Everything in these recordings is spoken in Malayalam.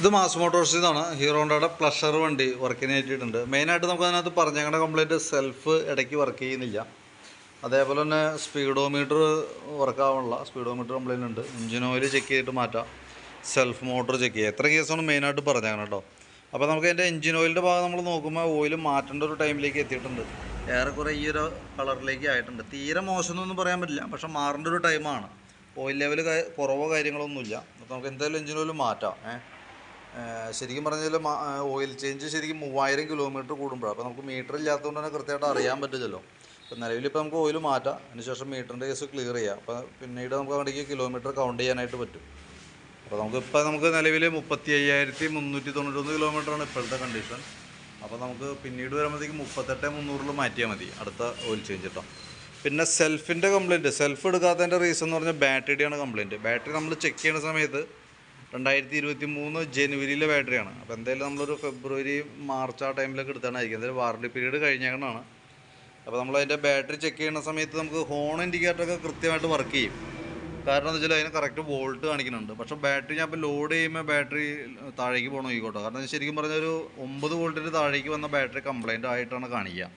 ഇത് മാസ് മോട്ടോഴ്സിൽ നിന്നാണ് ഹീറോണ്ടയുടെ പ്ലഷർ വണ്ടി വർക്കിന് കയറ്റിയിട്ടുണ്ട്. മെയിനായിട്ട് നമുക്ക് അതിനകത്ത് പറഞ്ഞേക്കണ കംപ്ലൈന്റ് സെൽഫ് ഇടയ്ക്ക് വർക്ക് ചെയ്യുന്നില്ല. അതേപോലെ തന്നെ സ്പീഡോമീറ്റർ വർക്ക് സ്പീഡോമീറ്റർ കംപ്ലൈന്റ് ഉണ്ട്. എഞ്ചിൻ ഓയിൽ ചെക്ക് ചെയ്തിട്ട് മാറ്റാം. സെൽഫ് മോട്ടർ ചെക്ക് ചെയ്യുക എത്ര കേസാണ് മെയിനായിട്ട് പറഞ്ഞേക്കണം കേട്ടോ. അപ്പോൾ നമുക്ക് അതിന്റെ എഞ്ചിൻ ഓയിലിന്റെ ഭാഗം നമ്മൾ നോക്കുമ്പോൾ ഓയിൽ മാറ്റേണ്ട ഒരു ടൈമിലേക്ക് എത്തിയിട്ടുണ്ട്. ഏറെക്കുറെ ഈ ഒരു കളറിലേക്ക് ആയിട്ടുണ്ട്. തീരെ മോശമെന്നൊന്നും പറയാൻ പറ്റില്ല. പക്ഷേ മാറേണ്ട ഒരു ടൈമാണ് ഓയിൽ ലെവൽ കുറവോ കാര്യങ്ങളൊന്നുമില്ല അപ്പോൾ നമുക്ക് എന്തായാലും എഞ്ചിൻ ഓയിൽ മാറ്റാം. ഏഹ് ശരിക്കും പറഞ്ഞാൽ ഓയിൽ ചേഞ്ച് ശരിക്കും മൂവായിരം കിലോമീറ്റർ കൂടുമ്പോഴാണ് അപ്പോൾ നമുക്ക് മീറ്റർ ഇല്ലാത്തതുകൊണ്ട് തന്നെ കൃത്യമായിട്ട് അറിയാൻ പറ്റില്ലല്ലോ അപ്പോൾ നിലവിലിപ്പോൾ നമുക്ക് ഓയിൽ മാറ്റാം. അതിനുശേഷം മീറ്ററിന്റെ കേസ് ക്ലിയർ ചെയ്യാം. അപ്പോൾ പിന്നീട് നമുക്ക് അവിടേക്ക് കിലോമീറ്റർ കൗണ്ട് ചെയ്യാനായിട്ട് പറ്റും. അപ്പോൾ നമുക്ക് ഇപ്പോൾ നമുക്ക് നിലവിൽ മുപ്പത്തി അയ്യായിരത്തി മുന്നൂറ്റി തൊണ്ണൂറ്റൊന്ന് കിലോമീറ്ററാണ് ഇപ്പോഴത്തെ കണ്ടീഷൻ അപ്പോൾ നമുക്ക് പിന്നീട് വരുമ്പോഴത്തേക്ക് മുപ്പത്തെട്ട് മുന്നൂറിൽ മാറ്റിയാൽ മതി അടുത്ത ഓയിൽ ചേഞ്ച് കേട്ടോ പിന്നെ സെൽഫിന്റെ കംപ്ലയിന്റ് സെൽഫ് എടുക്കാത്തതിന്റെ റീസൺ എന്ന് പറഞ്ഞാൽ ബാറ്ററിയുടെയാണ് കംപ്ലയിന്റ് ബാറ്ററി നമ്മൾ ചെക്ക് ചെയ്യുന്ന സമയത്ത് രണ്ടായിരത്തി ഇരുപത്തി മൂന്ന് ജനുവരിയിലെ ബാറ്ററിയാണ്. അപ്പോൾ എന്തായാലും നമ്മളൊരു ഫെബ്രുവരി മാർച്ച് ആ ടൈമിലൊക്കെ എടുത്താണായിരിക്കും. എന്തായാലും വാറണ്ടി പീരീഡ് കഴിഞ്ഞേക്കണമാണ് അപ്പോൾ നമ്മൾ അതിന്റെ ബാറ്ററി ചെക്ക് ചെയ്യുന്ന സമയത്ത് നമുക്ക് ഹോൺ ഇൻഡിക്കേറ്ററൊക്കെ കൃത്യമായിട്ട് വർക്ക് ചെയ്യും. കാരണം എന്താ വെച്ചാൽ അതിന് കറക്റ്റ് വോൾട്ട് കാണിക്കുന്നുണ്ട്. പക്ഷേ ബാറ്ററി ഞാൻ ഇപ്പോൾ ലോഡ് ചെയ്യുമ്പോൾ ബാറ്ററി താഴേക്ക് പോകണം നോക്കിക്കോട്ടെ. കാരണം ശരിക്കും പറഞ്ഞാൽ ഒരു ഒമ്പത് വോൾട്ടിന് താഴേക്ക് വന്ന ബാറ്ററി കംപ്ലൈന്റ് ആയിട്ടാണ് കാണിക്കുക.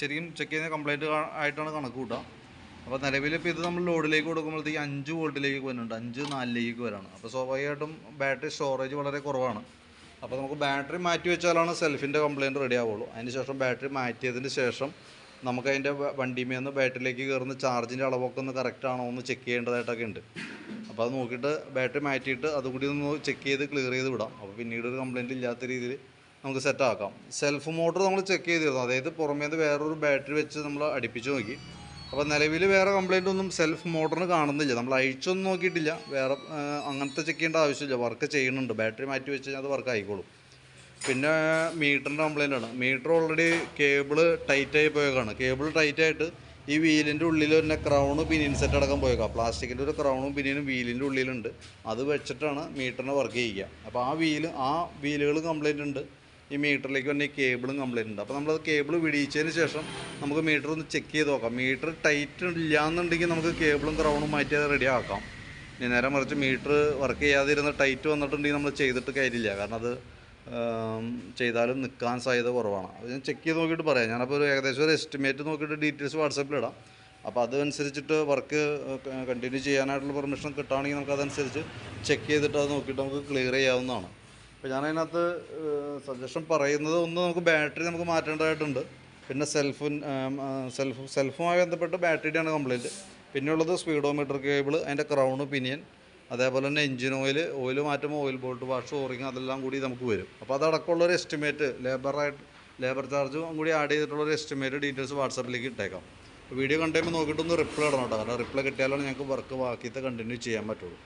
ശരിക്കും ചെക്ക് ചെയ്യുന്ന കംപ്ലൈന്റ് ആയിട്ടാണ് കണക്ക് കൂട്ടുക. അപ്പോൾ ഇപ്പോൾ ഇത് നമ്മൾ ലോഡിലേക്ക് കൊടുക്കുമ്പോഴത്തേക്ക് അഞ്ച് വോൾട്ടിലേക്ക് വരുന്നുണ്ട്. അഞ്ച് നാലിലേക്ക് വരാണ്. അപ്പോൾ സ്വാഭാവികമായിട്ടും ബാറ്ററി സ്റ്റോറേജ് വളരെ കുറവാണ്. അപ്പോൾ നമുക്ക് ബാറ്ററി മാറ്റി വെച്ചാലാണ് സെൽഫിന്റെ കംപ്ലയിന്റ് റെഡി ആവുള്ളൂ. അതിന് ശേഷം ബാറ്ററി മാറ്റിയതിന് ശേഷം നമുക്ക് അതിന്റെ വണ്ടിമേ നിന്ന് ബാറ്ററിയിലേക്ക് കയറുന്ന ചാർജിന്റെ അളവൊക്കെ ഒന്ന് കറക്റ്റ് ആണോ എന്ന് ചെക്ക് ചെയ്യേണ്ടതായിട്ടൊക്കെ ഉണ്ട്. അപ്പോൾ അത് നോക്കിയിട്ട് ബാറ്ററി മാറ്റിയിട്ട് അതുകൂടി ഒന്ന് ചെക്ക് ചെയ്ത് ക്ലിയർ ചെയ്ത് വിടാം. അപ്പോൾ പിന്നീട് ഒരു കംപ്ലയിന്റ് ഇല്ലാത്ത രീതിയിൽ നമുക്ക് സെറ്റ് ആക്കാം. സെൽഫ് മോട്ടർ നമ്മൾ ചെക്ക് ചെയ്തിരുന്നു. അതായത് പുറമേ നിന്ന് വേറൊരു ബാറ്ററി വെച്ച് നമ്മൾ അടുപ്പിച്ച് നോക്കി. അപ്പോൾ നിലവിൽ വേറെ കംപ്ലൈന്റ് ഒന്നും സെൽഫ് മോട്ടറിന് കാണുന്നില്ല. നമ്മൾ അഴിച്ചൊന്നും നോക്കിയിട്ടില്ല. വേറെ അങ്ങനത്തെ ചെക്ക് ചെയ്യേണ്ട ആവശ്യമില്ല. വർക്ക് ചെയ്യുന്നുണ്ട്. ബാറ്ററി മാറ്റി വെച്ച് കഴിഞ്ഞാൽ അത് വർക്ക് ആയിക്കോളും. പിന്നെ മീറ്ററിന്റെ കംപ്ലൈന്റ് ആണ്. മീറ്റർ ഓൾറെഡി കേബിൾ ടൈറ്റായി പോയേക്കാണ്. കേബിൾ ടൈറ്റായിട്ട് ഈ വീലിന്റെ ഉള്ളിൽ തന്നെ ക്രൗണ് പിനിയൻ സെറ്റ് അടക്കം പോയേക്കാം. പ്ലാസ്റ്റിക്കിന്റെ ഒരു ക്രൗണും പിനിയനും വീലിന്റെ ഉള്ളിലുണ്ട്. അത് വെച്ചിട്ടാണ് മീറ്ററിനെ വർക്ക് ചെയ്യുക അപ്പോൾ ആ വീൽ ആ വീലുകൾ കംപ്ലൈന്റ് ഉണ്ട്. ഈ മീറ്ററിലേക്ക് വന്ന ഈ കേബിളും കംപ്ലൈന്റ് ഉണ്ട്. അപ്പോൾ നമ്മളത് കേബിൾ വിടിയിച്ചതിന് ശേഷം നമുക്ക് മീറ്റർ ഒന്ന് ചെക്ക് ചെയ്ത് നോക്കാം. മീറ്റർ ടൈറ്റ് ഇല്ല എന്നുണ്ടെങ്കിൽ നമുക്ക് കേബിളും ക്രൗണും മാറ്റി അത് റെഡി ആക്കാം. നേരെ മറിച്ച് മീറ്റർ വർക്ക് ചെയ്യാതിരുന്ന ടൈറ്റ് വന്നിട്ടുണ്ടെങ്കിൽ നമ്മൾ ചെയ്തിട്ട് കാര്യമില്ല. കാരണം അത് ചെയ്താലും നിൽക്കാൻ സാധ്യത കുറവാണ്. അത് ഞാൻ ചെക്ക് ചെയ്ത് നോക്കിയിട്ട് പറയാം. ഞാനപ്പോൾ ഒരു ഏകദേശം ഒരു എസ്റ്റിമേറ്റ് നോക്കിയിട്ട് ഡീറ്റെയിൽസ് വാട്സപ്പിലിടാം അപ്പോൾ അതനുസരിച്ചിട്ട് വർക്ക് കണ്ടിന്യൂ ചെയ്യാനായിട്ടുള്ള പെർമിഷൻ കിട്ടുകയാണെങ്കിൽ നമുക്ക് അതനുസരിച്ച് ചെക്ക് ചെയ്തിട്ട് അത് നോക്കിയിട്ട് നമുക്ക് ക്ലിയർ ചെയ്യാവുന്നതാണ്. അപ്പോൾ ഞാൻ അതിനകത്ത് സജഷൻ പറയുന്നത് ഒന്ന് നമുക്ക് ബാറ്ററി നമുക്ക് മാറ്റേണ്ടതായിട്ടുണ്ട്. പിന്നെ സെൽഫ് സെൽഫ് സെൽഫുമായി ബന്ധപ്പെട്ട് ബാറ്ററിയുടെയാണ് കംപ്ലയിന്റ്. പിന്നെയുള്ളത് സ്പീഡോമീറ്റർ കേബിൾ അതിന്റെ ക്രൗണ് പിനിയൻ അതേപോലെ തന്നെ എഞ്ചിൻ ഓയിൽ ഓയിൽ മാറ്റുമ്പോൾ oil bolt wash O ring അതെല്ലാം കൂടി നമുക്ക് വരും. അപ്പോൾ അതടക്കമുള്ള ഒരു എസ്റ്റിമേറ്റ് ലേബറായിട്ട് ലേബർ ചാർജും കൂടി ആഡ് ചെയ്തിട്ടുള്ള ഒരു എസ്റ്റിമേറ്റ് ഡീറ്റെയിൽസ് വാട്സാപ്പിലേക്ക് ഇട്ടേക്കാം. വീഡിയോ കണ്ടുമ്പോൾ നോക്കിയിട്ടൊന്ന് റിപ്ലൈ ഇടണം കേട്ടോ. കാരണം റിപ്ലൈ കിട്ടിയാലാണ് ഞങ്ങൾക്ക് വർക്ക് ബാക്കിയത്തെ കണ്ടിന്യൂ ചെയ്യാൻ പറ്റുള്ളൂ.